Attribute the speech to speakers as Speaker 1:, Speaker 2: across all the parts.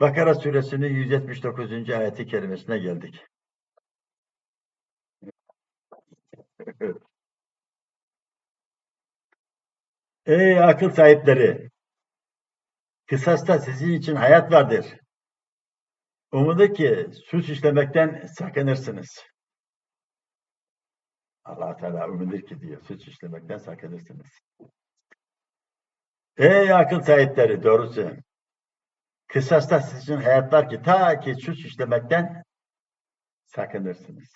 Speaker 1: Bakara suresinin 179. ayeti kerimesine geldik. Ey akıl sahipleri! Kısasta sizin için hayat vardır. Umudu ki suç işlemekten sakınırsınız. allah Teala umudur ki diyor, suç işlemekten sakınırsınız. Ey akıl sahipleri doğrusu! Kısasta sizin için hayat var ki ta ki suç işlemekten sakınırsınız.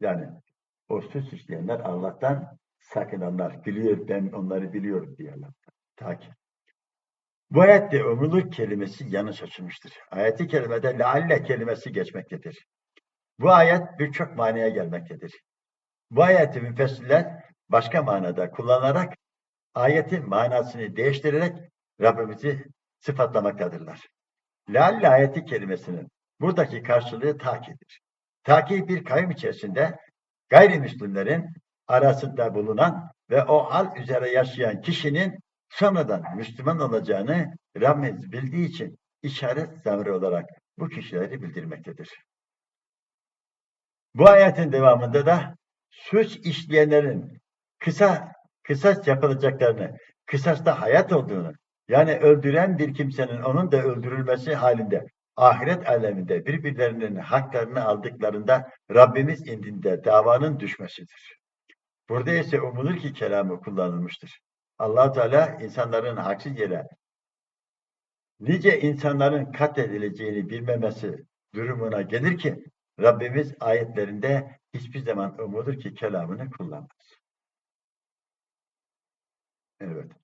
Speaker 1: Yani o suç işleyenler Allah'tan sakınanlar. Biliyor ben onları biliyorum diye Allah'tan. Ta ki. Bu ayette umulur kelimesi yanlış açılmıştır. Ayeti kerimede lealle kelimesi geçmektedir. Bu ayet birçok manaya gelmektedir. Bu ayeti müfessirler başka manada kullanarak ayetin manasını değiştirerek Rabbimizi sıfatlamaktadırlar. Lealle ayeti kelimesinin buradaki karşılığı takidir. Taki bir kavim içerisinde gayrimüslimlerin arasında bulunan ve o hal üzere yaşayan kişinin sonradan Müslüman olacağını Rabbimiz bildiği için işaret zamiri olarak bu kişileri bildirmektedir. Bu ayetin devamında da suç işleyenlerin kısa kısas yapılacaklarını, kısasta hayat olduğunu, yani öldüren bir kimsenin onun da öldürülmesi halinde ahiret aleminde birbirlerinin haklarını aldıklarında Rabbimiz indinde davanın düşmesidir. Burada ise umulur ki kelamı kullanılmıştır. allah Teala insanların haksız yere nice insanların katledileceğini bilmemesi durumuna gelir ki Rabbimiz ayetlerinde hiçbir zaman umulur ki kelamını kullanmaz. Evet.